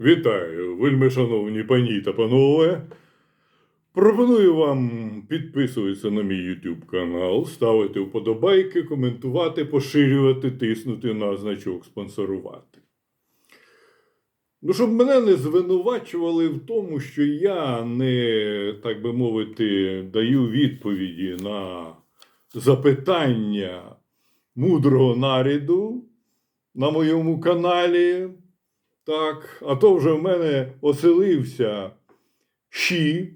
Вітаю, вельми шановні пані та панове. Пропоную вам підписуватися на мій YouTube канал, ставити вподобайки, коментувати, поширювати, тиснути на значок спонсорувати. Ну, щоб мене не звинувачували в тому, що я не, так би мовити, даю відповіді на запитання мудрого наряду на моєму каналі. Так, а то вже в мене оселився Ші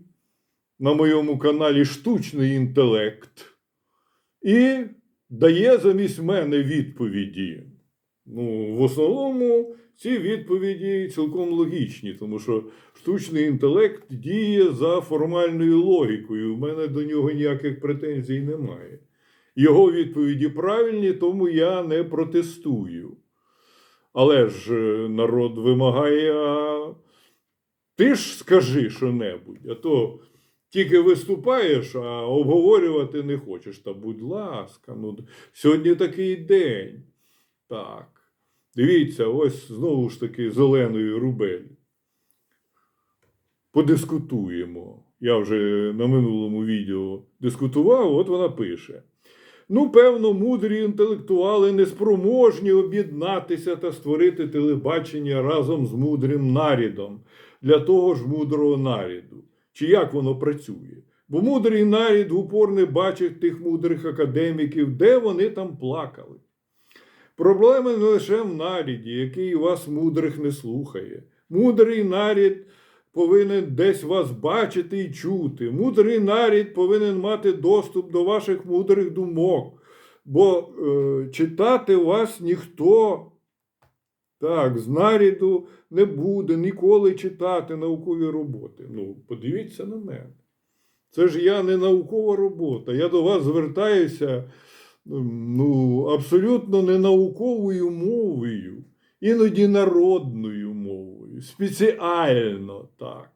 на моєму каналі Штучний інтелект і дає замість мене відповіді. Ну, в основному ці відповіді цілком логічні, тому що штучний інтелект діє за формальною логікою. У мене до нього ніяких претензій немає. Його відповіді правильні, тому я не протестую. Але ж е, народ вимагає, а ти ж скажи що-небудь, а то тільки виступаєш, а обговорювати не хочеш. Та будь ласка, ну сьогодні такий день. Так. Дивіться, ось знову ж таки зеленої рубель. Подискутуємо. Я вже на минулому відео дискутував, от вона пише. Ну, певно, мудрі інтелектуали неспроможні об'єднатися та створити телебачення разом з мудрим нарідом для того ж мудрого наріду. Чи як воно працює? Бо мудрий нарід упор не бачить тих мудрих академіків, де вони там плакали. Проблема не лише в наріді, який вас мудрих не слухає. Мудрий нарід повинен десь вас бачити і чути. Мудрий нарід повинен мати доступ до ваших мудрих думок, бо е, читати вас ніхто так, з наріду не буде ніколи читати наукові роботи. Ну, подивіться на мене. Це ж я не наукова робота. Я до вас звертаюся ну, абсолютно не науковою мовою, іноді народною спеціально так.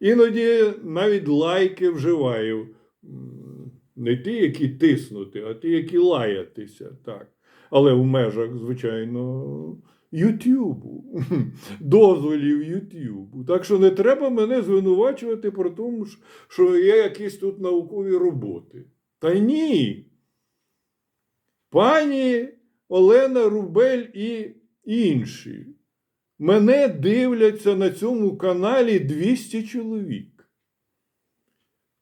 Іноді навіть лайки вживаю. Не ті, які тиснути, а ті, які лаятися. Так. Але в межах, звичайно, Ютубу, дозволів Ютубу. Так що не треба мене звинувачувати про тому, що є якісь тут наукові роботи. Та ні. Пані Олена Рубель і інші. Мене дивляться на цьому каналі 200 чоловік.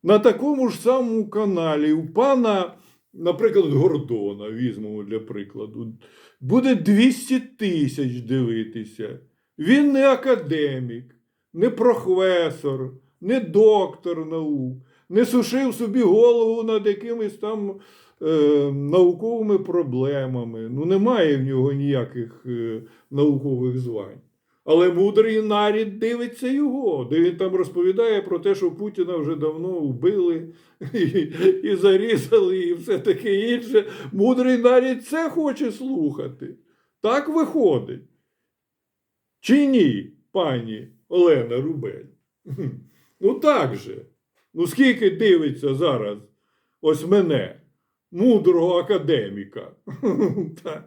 На такому ж самому каналі у пана, наприклад, Гордона, візьмемо для прикладу, буде 200 тисяч дивитися. Він не академік, не професор, не доктор наук, не сушив собі голову над якимись там е, науковими проблемами. Ну, немає в нього ніяких е, наукових звань. Але мудрий нарід дивиться його, де він там розповідає про те, що Путіна вже давно вбили і, і зарізали, і все таке інше. Мудрий нарід це хоче слухати. Так виходить. Чи ні, пані Олена Рубель? Ну так же. Ну скільки дивиться зараз ось мене, мудрого академіка.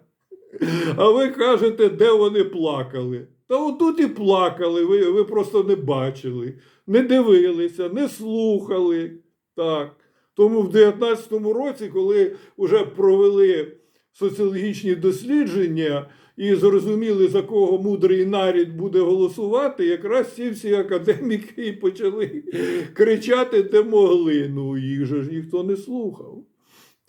А ви кажете, де вони плакали? Та отут і плакали, ви, ви просто не бачили, не дивилися, не слухали. Так. Тому в 19-му році, коли вже провели соціологічні дослідження і зрозуміли, за кого мудрий нарід буде голосувати, якраз ці всі академіки почали кричати, де могли. Ну, їх же ж ніхто не слухав.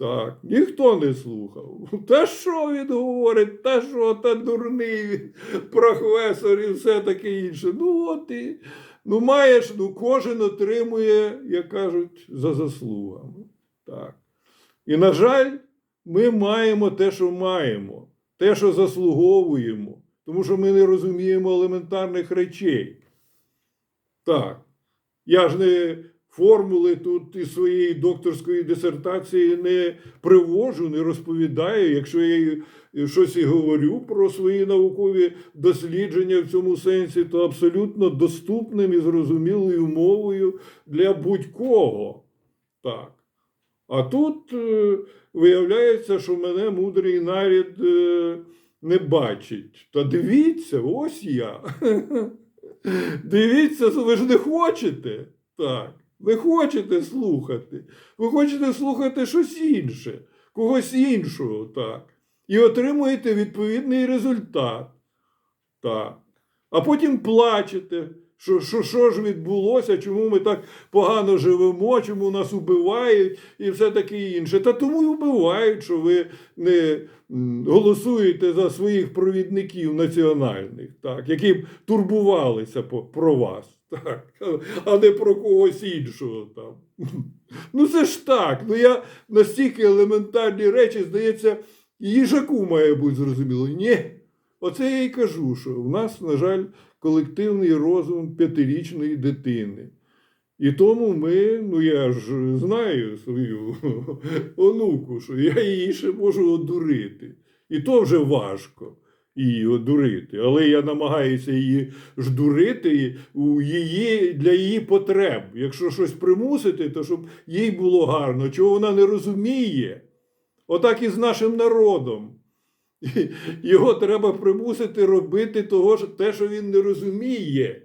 Так, ніхто не слухав. Та що він говорить, та що, та дурний він, професор і все таке інше. Ну от і ну маєш, ну кожен отримує, як кажуть, за заслугами. Так. І, на жаль, ми маємо те, що маємо, те, що заслуговуємо, тому що ми не розуміємо елементарних речей. Так. Я ж не формули тут із своєї докторської дисертації не привожу, не розповідаю. Якщо я щось і говорю про свої наукові дослідження в цьому сенсі, то абсолютно доступним і зрозумілою мовою для будь-кого. Так. А тут е, виявляється, що мене мудрий нарід е, не бачить. Та дивіться, ось я. Дивіться, ви ж не хочете. Так. Не хочете слухати. Ви хочете слухати щось інше, когось іншого, так. І отримуєте відповідний результат. Так. А потім плачете, що, що, що ж відбулося, чому ми так погано живемо, чому нас убивають і все таке інше. Та тому й убивають, що ви не голосуєте за своїх провідників національних, так, які б турбувалися про вас, так, а не про когось іншого там. Ну це ж так. Ну я настільки елементарні речі, здається, їжаку має бути зрозуміло. Ні. Оце я й кажу, що в нас, на жаль, колективний розум п'ятирічної дитини. І тому ми, ну я ж знаю свою онуку, що я її ще можу одурити. І то вже важко її одурити. Але я намагаюся її ж дурити у її, для її потреб. Якщо щось примусити, то щоб їй було гарно, чого вона не розуміє. Отак і з нашим народом. Його треба примусити робити того, те, що він не розуміє,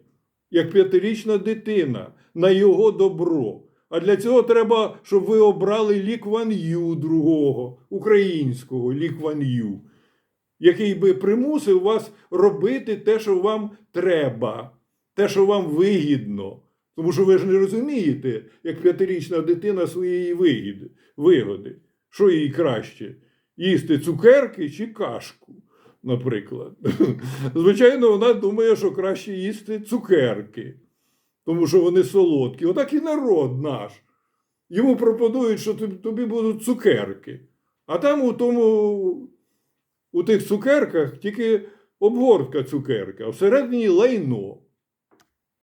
як п'ятирічна дитина, на його добро. А для цього треба, щоб ви обрали Лі Кван Ю другого, українського Лі Кван Ю, який би примусив вас робити те, що вам треба, те, що вам вигідно. Тому що ви ж не розумієте, як п'ятирічна дитина своєї вигіди, вигоди. Що їй краще? Їсти цукерки чи кашку, наприклад. Звичайно, вона думає, що краще їсти цукерки, тому що вони солодкі. Отак і народ наш. Йому пропонують, що тобі- будуть цукерки. А там у тому, у тих цукерках тільки обгортка цукерка, а всередині лайно.